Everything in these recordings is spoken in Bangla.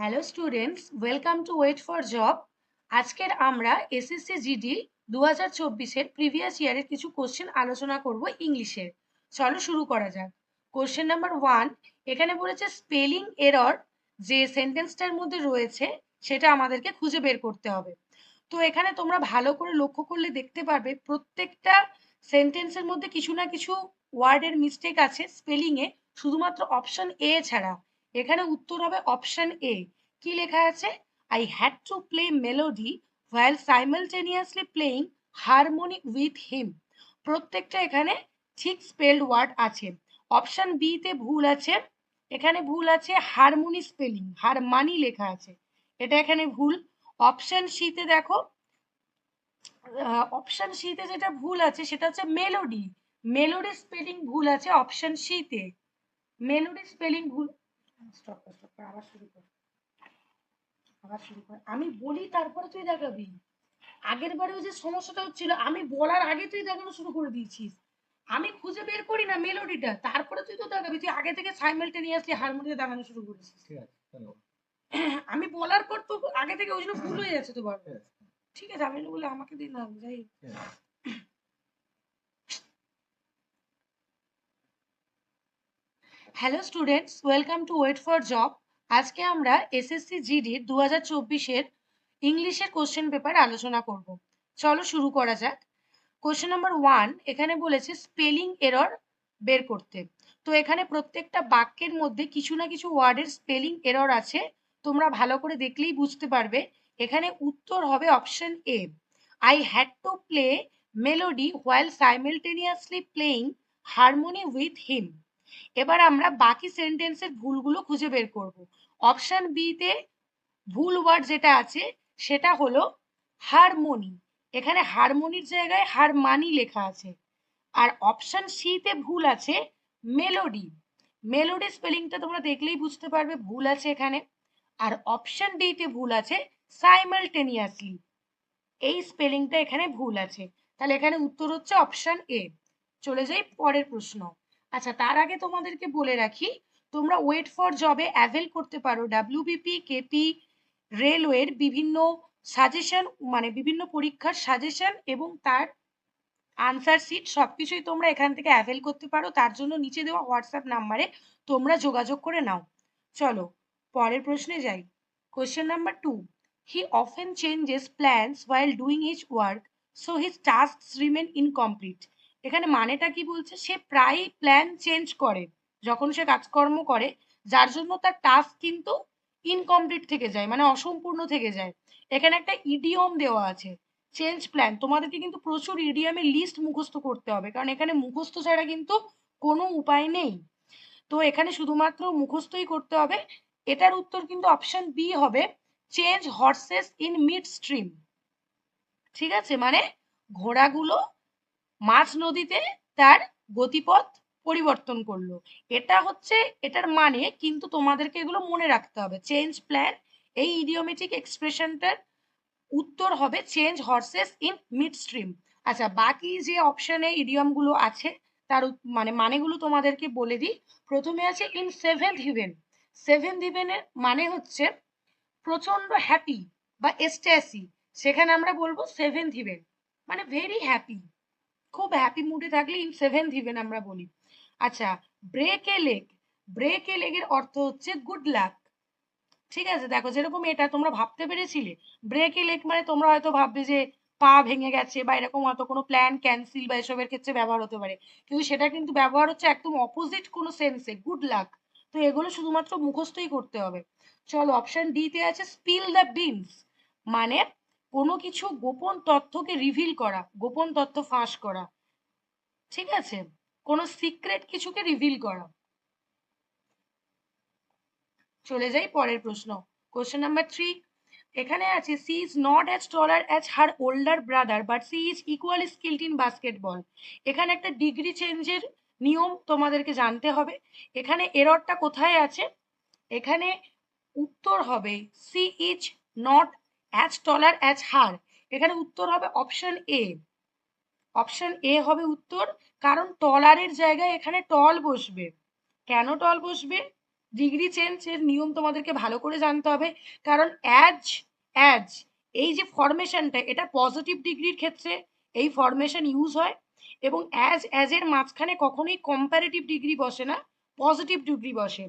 Hello students welcome to wait for job আজকের আমরা এসএসসি জিডি দু হাজার চব্বিশের প্রিভিয়াস ইয়ারের কিছু কোশ্চেন আলোচনা করব ইংলিশের। চলো শুরু করা যাক। কোশ্চেন নাম্বার ওয়ান এখানে বলেছে স্পেলিং এরর যে সেন্টেন্সটার মধ্যে রয়েছে, সেটা আমাদেরকে খুঁজে বের করতে হবে। তো এখানে তোমরা ভালো করে লক্ষ্য করলে দেখতে পারবে, প্রত্যেকটা সেন্টেন্সের মধ্যে কিছু না কিছু ওয়ার্ডের মিস্টেক আছে। স্পেলিংয়ে শুধুমাত্র অপশন এ ছাড়া। এখানে উত্তর হবে অপশন এ কি লেখা আছে? I had to play melody while simultaneously playing harmony with him প্রত্যেকটা এখানে ঠিক স্পেলড ওয়ার্ড আছে। অপশন বি তে ভুল আছে। এখানে ভুল আছে হারমোনি স্পেলিং হারমানি লেখা আছে। এটা এখানে ভুল। অপশন সিতে দেখো অপশন সিতে যেটা ভুল আছে সেটা হচ্ছে মেলোডি মেলোডি স্পেলিং ভুল আছে অপশন সিতে মেলোডি স্পেলিং ভুল স্টপ কর স্টপ কর আবার শুরু কর। আবার শুরু কর। আমি বলি তারপরে তুই দেখাবি। আগের বারেও যে সমস্যাটা হচ্ছিল আমি বলার আগে তুই দেখানো শুরু করে দিয়েছিস। আমি খুঁজে বের করি না মেলোডিটা তারপরে তুই তো দেখাবি। তুই আগে থেকে সাইমেলটেনিয়াসলি হারমোনিতে দেখানো শুরু করেছিস। ঠিক আছে চলো আমি বলার পর তো আগে থেকে ওই জন্য ভুল হয়ে যাচ্ছে তো ঠিক আছে, ঠিক আছে আমি বলে আমাকে দিন না যাই ঠিক আছে। Hello students welcome to wait for job আজকে আমরা এসএসসি জিডি দু হাজার চব্বিশের ইংলিশের কোশ্চেন পেপার আলোচনা করব। চলো শুরু করা যাক। কোশ্চেন নাম্বার ওয়ান এখানে বলেছে স্পেলিং এরর বের করতে। তো এখানে প্রত্যেকটা বাক্যের মধ্যে কিছু না কিছু ওয়ার্ডের স্পেলিং এরর আছে। তোমরা ভালো করে দেখলেই বুঝতে পারবে। এখানে উত্তর হবে option A I had to play melody while simultaneously playing harmony with him এবার আমরা বাকি সেন্টেন্সের ভুলগুলো খুঁজে বের করব। অপশন বি তে ভুল ওয়ার্ড যেটা আছে, সেটা হলো হারমোনি এখানে হারমোনির জায়গায় হারমানি লেখা আছে। আর অপশন সি তে ভুল আছে মেলোডি মেলোডি স্পেলিংটা তোমরা দেখলেই বুঝতে পারবে, ভুল আছে এখানে। আর অপশন ডি তে ভুল আছে সাইমালটেনিয়াসলি এই স্পেলিংটা এখানে ভুল আছে। তাহলে এখানে উত্তর হচ্ছে অপশন এ চলে যাই পরের প্রশ্ন। আচ্ছা তার আগে তোমাদেরকে বলে রাখি, তোমরা ওয়েট ফর জবে অ্যাভেল করতে পারো ডাব্লিউবিপি কেপি রেলওয়ের বিভিন্ন সাজেশন মানে বিভিন্ন পরীক্ষার সাজেশন এবং তার আনসার সিট সবকিছুই তোমরা এখান থেকে অ্যাভেল করতে পারো। তার জন্য নিচে দেওয়া হোয়াটসঅ্যাপ নাম্বারে তোমরা যোগাযোগ করে নাও। চলো, পরের প্রশ্নে যাই। Question number two he often changes plans while doing his work so his task remain incomplete এখানে মানেটা কি বলছে? সে প্রায়ই প্ল্যান চেঞ্জ করে, যখন সে কাজকর্ম করে, যার জন্য তার টাস্ক কিন্তু ইনকমপ্লিট থেকে যায় মানে অসম্পূর্ণ থেকে যায়। এখানে একটা ইডিয়ম দেওয়া আছে চেঞ্জ প্ল্যান তোমাদেরকে কিন্তু প্রচুর ইডিয়ামের লিস্ট মুখস্থ করতে হবে, কারণ এখানে মুখস্থ ছাড়া কিন্তু কোনো উপায় নেই। তো এখানে শুধুমাত্র মুখস্থই করতে হবে। এটার উত্তর কিন্তু অপশন বি হবে change horses in mid stream ঠিক আছে? মানে ঘোড়াগুলো মাঝ নদীতে তার গতিপথ পরিবর্তন করল। এটা হচ্ছে, এটার মানে কিন্তু তোমাদেরকে এগুলো মনে রাখতে হবে। চেঞ্জ প্ল্যান এই ইডিওমেটিক এক্সপ্রেশনটার উত্তর হবে change horses in mid stream আচ্ছা বাকি যে অপশনে ইডিয়মগুলো আছে, তার মানে মানেগুলো তোমাদেরকে বলে দিই। প্রথমে আছে ইন সেভেন্থ হিভেন সেভেন্থ হিভেনের মানে হচ্ছে প্রচণ্ড হ্যাপি বা এস্ট্যাসি সেখানে আমরা বলব সেভেন্থ হিভেন মানে ভেরি হ্যাপি খুব হ্যাপি মুডে থাকলে ইন সেভেন্থ হিভেন আমরা বলি। আচ্ছা break a leg break a লেগের অর্থ হচ্ছে গুড লাক ঠিক আছে, দেখো যেরকম এটা তোমরা ভাবতে পেরেছিলে ব্রেক এ লেগ মানে তোমরা হয়তো ভাববে যে পা ভেঙে গেছে বা এরকম হয়তো কোনো প্ল্যান ক্যান্সেল বা এসবের ক্ষেত্রে ব্যবহার হতে পারে। কিন্তু সেটা কিন্তু ব্যবহার হচ্ছে একদম অপোজিট কোনো সেন্সে গুড লাক তো এগুলো শুধুমাত্র মুখস্থই করতে হবে। চলো অপশন ডি তে আছে স্পিল দ্য বিনস মানে কোনো কিছু গোপন তথ্যকে রিভিল করা, গোপন তথ্য ফাঁস করা, ঠিক আছে? কোনো সিক্রেট কিছুকে রিভিল করা। চলে যাই পরের প্রশ্ন। কোশ্চেন নাম্বার থ্রি এখানে আছে she is not as taller as her older brother but she is equally skilled in basketball এখানে একটা ডিগ্রি চেঞ্জের নিয়ম তোমাদেরকে জানতে হবে। এখানে এররটা কোথায় আছে? এখানে উত্তর হবে she is not as taller as her এখানে উত্তর হবে অপশন এ অপশন এ হবে উত্তর, কারণ টলারের জায়গায় এখানে টল বসবে। কেন টল বসবে? ডিগ্রি চেঞ্জ এর নিয়ম তোমাদেরকে ভালো করে জানতে হবে, কারণ অ্যাজ অ্যাজ এই যে ফরমেশনটা এটা পজিটিভ ডিগ্রির ক্ষেত্রে এই ফরমেশন ইউজ হয়, এবং অ্যাজ অ্যাজ এর মাঝখানে কখনোই কম্পারেটিভ ডিগ্রি বসে না পজিটিভ ডিগ্রি বসে।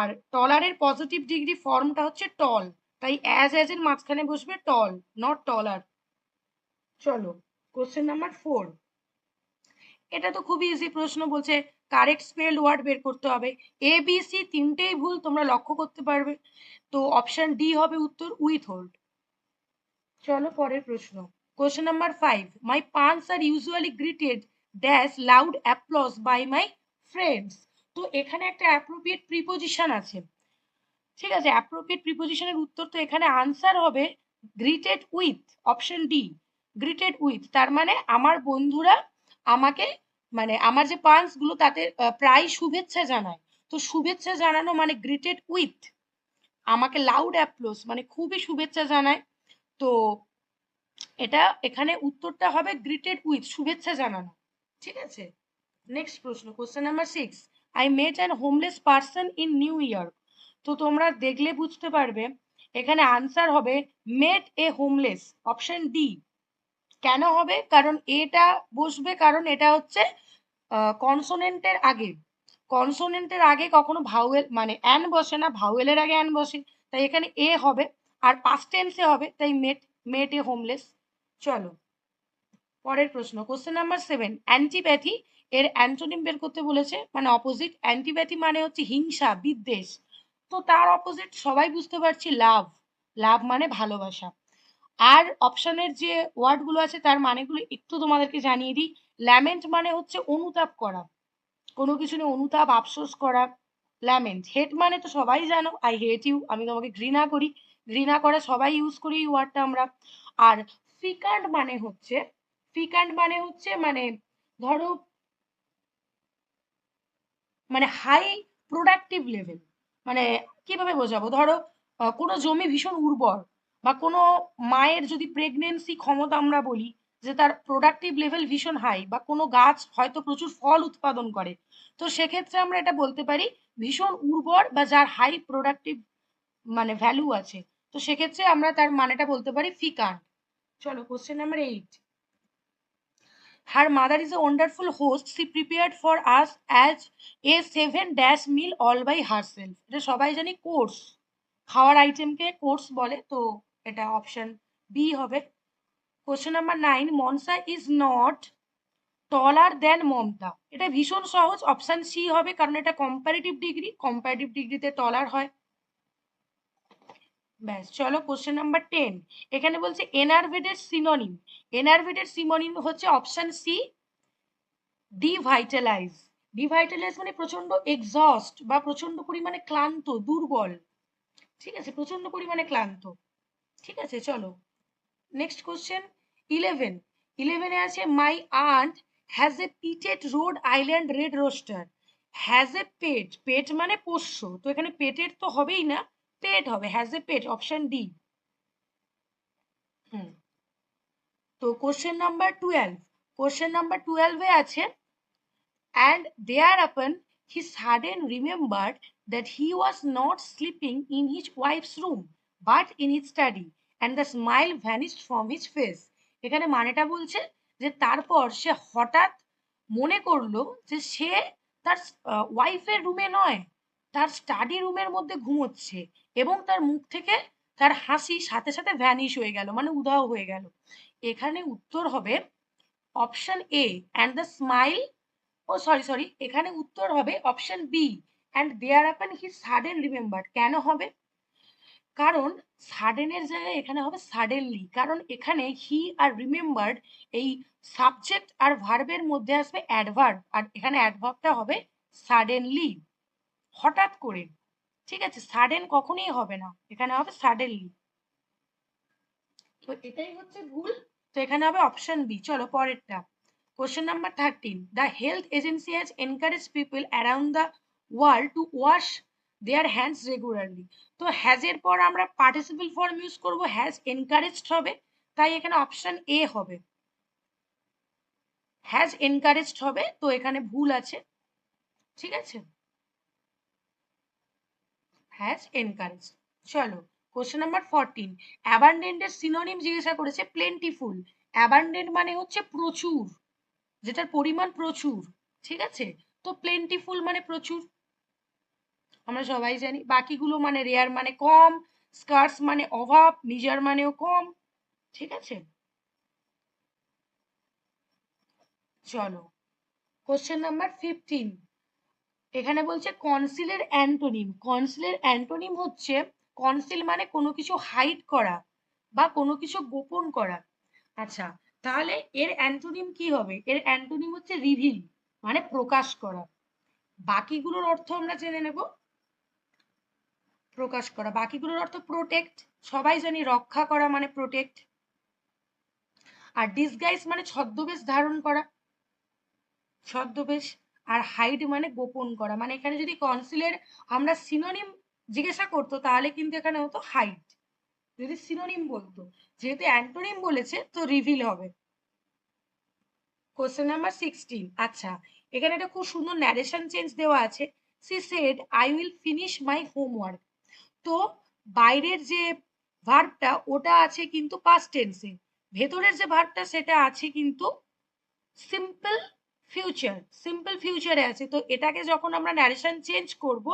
আর টলারের পজিটিভ ডিগ্রি ফর্মটা হচ্ছে টল তাই অ্যাজ অ্যাজ এর মাঝখানে বসবে টল নট টলার চলো কোশ্চেন নাম্বার ফোর এটা তো খুবই ইজি প্রশ্ন বলছে কারেক্ট স্পেল ওয়ার্ড বের করতে হবে। এ বি সি তিনটেই ভুল, তোমরা লক্ষ্য করতে পারবে। তো অপশন ডি হবে উত্তর উইথ হোল্ড চলো পরের প্রশ্ন। Question number five my puns are usually greeted dash loud applause by my friends তো এখানে একটা অ্যাপ্রোপ্রিয়েট প্রিপোজিশন আছে। ঠিক আছে অ্যাপ্রোপ্রিয়েট প্রিপোজিশনের উত্তর তো এখানে আনসার হবে greeted with option D greeted with তার মানে আমার বন্ধুরা আমাকে মানে আমার যে পান্সগুলো তাতে প্রায় শুভেচ্ছা জানায়। তো শুভেচ্ছা জানানো মানে গ্রিটেড উইথ আমাকে লাউড অ্যাপ্লোস মানে খুবই শুভেচ্ছা জানায়। তো এটা এখানে উত্তরটা হবে গ্রিটেড উইথ শুভেচ্ছা জানানো। ঠিক আছে? নেক্সট প্রশ্ন question number six I met an homeless person in New York তো তোমরা দেখলে বুঝতে পারবে, এখানে আনসার হবে met a homeless option D কেন হবে? কারণ এটা বসবে, কারণ এটা হচ্ছে কনসোনেন্টের আগে। কনসোনেন্টের আগে কখনো ভাউয়েল মানে অ্যান বসে না ভাউয়েলের আগে অ্যান বসে। তাই এখানে এ হবে, আর পাস্ট টেন্সে হবে, তাই মেট মেট এ হোমলেস চলো, পরের প্রশ্ন কোশ্চেন নাম্বার সেভেন অ্যান্টিপ্যাথি এর অ্যান্টোনিম বের করতে বলেছে মানে অপোজিট অ্যান্টিপ্যাথি মানে হচ্ছে হিংসা, বিদ্বেষ। তো তার অপোজিট সবাই বুঝতে পারছি লাভ। লাভ মানে ভালোবাসা। আর অপশনের যে ওয়ার্ডগুলো আছে তার মানেগুলো একটু তোমাদেরকে জানিয়ে দিই। ল্যামেন্ট মানে হচ্ছে অনুতাপ করা। কোনো কিছু নিয়ে অনুতাপ, আফসোস করা। ল্যামেন্ট হেট মানে তো সবাই জানো আই হেট ইউ আমি তোমাকে ঘৃণা করি। ঘৃণা করা সবাই ইউজ করি এই ওয়ার্ডটা আমরা। আর ফিকান্ড মানে হচ্ছে ফিকান্ড মানে হচ্ছে মানে ধরো মানে হাই প্রোডাক্টিভ লেভেল মানে কীভাবে বোঝাবো? ধরো কোনো জমি ভীষণ উর্বর বা কোনো মায়ের যদি প্রেগনেন্সি ক্ষমতা আমরা বলি যে তার প্রোডাক্টিভ লেভেল ভীষণ হাই বা কোনো গাছ হয়তো প্রচুর ফল উৎপাদন করে, তো সেক্ষেত্রে আমরা এটা বলতে পারি ভীষণ উর্বর বা যার হাই প্রোডাক্টিভ মানে ভ্যালু আছে, তো সেক্ষেত্রে আমরা তার মানেটা বলতে পারি ফিকান চলো question number eight her mother is a wonderful host she prepared for us as a seven dash meal all by herself এটা সবাই জানি কোর্স খাওয়ার আইটেমকে কোর্স বলে, তো এটা অপশন বি হবে। Question number nine Mansa is not taller than Mamata এটা ভীষণ সহজ অপশন সি হবে কারণ এটা কম্পারেটিভ ডিগ্রি কম্পারেটিভ ডিগ্রিতে টলার হয়। ব্যাস, চলো কোশ্চেন নাম্বার টেন এখানে বলছে এনারভেটেড সিনোনিম এনারভেটেড সিনোনিম হচ্ছে অপশন সি ডিভাইটালাইজ ডিভাইটালাইজ মানে প্রচণ্ড এক্সস্ট বা প্রচণ্ড পরিমাণে ক্লান্ত, দুর্বল। ঠিক আছে? প্রচণ্ড পরিমাণে ক্লান্ত। ঠিক আছে? চলো। নেক্সট কোশ্চেন ইলেভেন ইলেভেনে আছে my aunt has a pitted Rhode Island red rooster has a pet pet মানে পোষ্য। তো এখানে পেটের তো হবেই না। পেট হবে has a pet option D হুম। তো question number twelve question number টুয়েলভে আছে and thereupon he sudden remembered that he was not sleeping in his wife's room but in his study and the smile vanished from his face এখানে মানেটা বলছে যে তারপর সে হঠাৎ মনে করল যে সে তার ওয়াইফের রুমে নয় তার স্টাডি রুমের মধ্যে ঘুমোচ্ছে। এবং তার মুখ থেকে তার হাসি সাথে সাথে ভ্যানিশ হয়ে গেল মানে উধাও হয়ে গেল। এখানে উত্তর হবে option A and the smile oh sorry sorry এখানে উত্তর হবে option B and thereupon he sudden remember কেন হবে? কারণ সাডেনের জায়গায় এখানে হবে সাডেনলি কারণ এখানে হি আর রিমেম্বার্ড এই সাবজেক্ট আর ভার্বের মধ্যে আসবে অ্যাডভার্ব আর এখানে অ্যাডভার্বটা হবে সাডেনলি হঠাৎ করে। ঠিক আছে সাডেন কখনোই হবে না। এখানে হবে সাডেনলি তো এটাই হচ্ছে ভুল। তো এখানে হবে অপশন বি চলো পরেরটা। Question number thirteen the health agency has encourage people around the world to wash their hands regularly তো হ্যাজের পর আমরা পার্টিসিপেল ফর্ম ইউজ করব। হ্যাজ এনকারেজড হবে। তাই এখানে অপশন এ হবে। হ্যাজ এনকারেজড হবে। তো এখানে ভুল আছে। ঠিক আছে? হ্যাজ এনকারেজ চলো কোশ্চেন নাম্বার ফোরটিন অ্যাবান্ডেন্টের সিনোনিম জিজ্ঞাসা করেছে প্লেন্টিফুল অ্যাবান্ডেন্ট মানে হচ্ছে প্রচুর, যেটার পরিমাণ প্রচুর, ঠিক আছে? তো প্লেন্টিফুল মানে প্রচুর, আমরা সবাই জানি। বাকিগুলো মানে রেয়ার মানে কম স্কার্স মানে অভাব মিজার মানেও কম, ঠিক আছে? চলো কোশ্চেন নাম্বার ফিফটিন এখানে বলছে কনসিলের অ্যান্টোনিম কনসিলের অ্যান্টোনিম হচ্ছে কনসিল মানে কোনো কিছু হাইড করা বা কোনো কিছু গোপন করা। আচ্ছা তাহলে এর অ্যান্টোনিম কি হবে? এর অ্যান্টোনিম হচ্ছে রিভিল মানে প্রকাশ করা। বাকিগুলোর অর্থ আমরা জেনে নেব। প্রকাশ করা। বাকিগুলোর অর্থ প্রোটেক্ট সবাই জানি রক্ষা করা মানে প্রোটেক্ট আর ডিসগাইজ মানে ছদ্মবেশ ধারণ করা। ছদ্মবেশ আর হাইড মানে গোপন করা। মানে এখানে যদি কনসিলের আমরা সিনোনিম জিজ্ঞাসা করতো, তাহলে কিন্তু এখানে হতো হাইড যদি সিনোনিম বলতো, যেহেতু অ্যান্টোনিম বলেছে, তো রিভিল হবে। কোশ্চেন নাম্বার সিক্সটিন আচ্ছা এখানে একটা খুব সুন্দর ন্যারেশন চেঞ্জ দেওয়া আছে। She said I will finish my homework তো বাইরের যে ভার্বটা ওটা আছে কিন্তু পাস্ট টেন্সে ভেতরের যে ভার্বটা সেটা আছে কিন্তু সিম্পল ফিউচার সিম্পল ফিউচারে আছে। তো এটাকে যখন আমরা ন্যারেশন চেঞ্জ করব,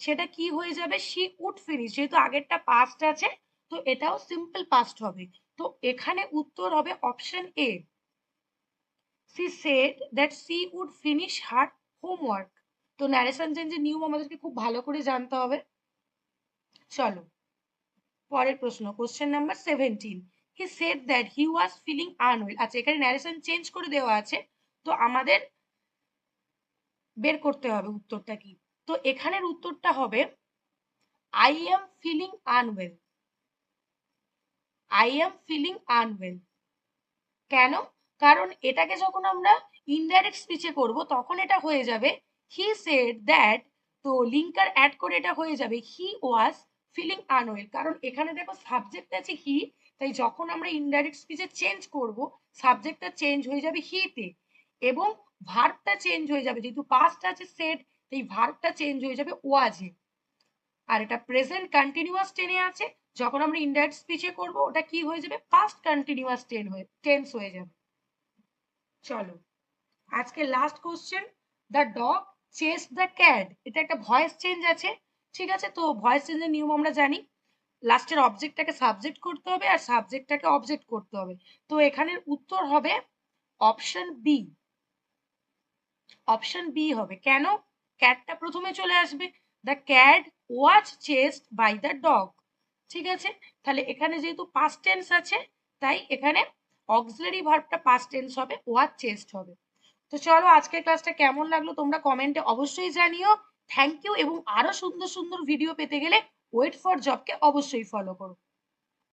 সেটা কি হয়ে যাবে? শি উড ফিনিশ যেহেতু আগেরটা পাস্ট আছে, তো এটাও সিম্পল পাস্ট হবে। তো এখানে উত্তর হবে option A she said that she would finish her homework তো ন্যারেশন চেঞ্জের নিয়ম আমাদেরকে খুব ভালো করে জানতে হবে। চলো, পরের প্রশ্ন question number seventeen he said that he was feeling unwell আচ্ছা এখানে ন্যারেশন চেঞ্জ করে দেওয়া আছে। তো আমাদের বের করতে হবে উত্তরটা কি? তো এখানের উত্তরটা হবে I am feeling unwell I am feeling unwell কেন? কারণ এটাকে যখন আমরা ইনডাইরেক্ট স্পিচে করব, তখন এটা হয়ে যাবে হি সেড দ্যাট তো লিঙ্কার অ্যাড করে এটা হয়ে যাবে হি ওয়াজ ফিলিং আনওয়েল কারণ এখানে দেখো সাবজেক্ট আছে হি তাই যখন আমরা ইনডাইরেক্ট স্পিচে চেঞ্জ করব সাবজেক্টটা চেঞ্জ হয়ে যাবে হিতে এবং ভার্বটা চেঞ্জ হয়ে যাবে। যেহেতু পাস্ট আছে সেড এই ভার্বটা চেঞ্জ হয়ে যাবে ওয়াজে আর এটা প্রেজেন্ট কন্টিনিউয়াস টেনে আছে। যখন আমরা ইনডাইরেক্ট স্পিচে করব, ওটা কি হয়ে যাবে? পাস্ট কন্টিনিউয়াস টেন হয়ে টেন্স হয়ে যাবে। চলো, আজকে last question the dog chase the cat এটা একটা ভয়েস চেঞ্জ আছে, ঠিক আছে? তো ভয়েস চেঞ্জের নিয়ম আমরা জানি। লাস্টের অবজেক্টটাকে সাবজেক্ট করতে হবে, আর সাবজেক্টটাকে অবজেক্ট করতে হবে। তো এখানের উত্তর হবে অপশন বি অপশন বি হবে। কেন? ক্যাটটা প্রথমে চলে আসবে। The cat was chased by the dog ঠিক আছে? তাহলে এখানে যেহেতু পাস্ট টেন্স আছে, তাই এখানে অক্সিলারি ভার্বটা পাস্ট টেন্স হবে ওয়াচ চেস্ট হবে। তো চলো আজকের ক্লাসটা কেমন লাগল তোমরা কমেন্টে অবশ্যই জানিও। থ্যাংক ইউ এবং আরও সুন্দর সুন্দর ভিডিও পেতে গেলে ওয়েট ফর জবকে অবশ্যই ফলো করো।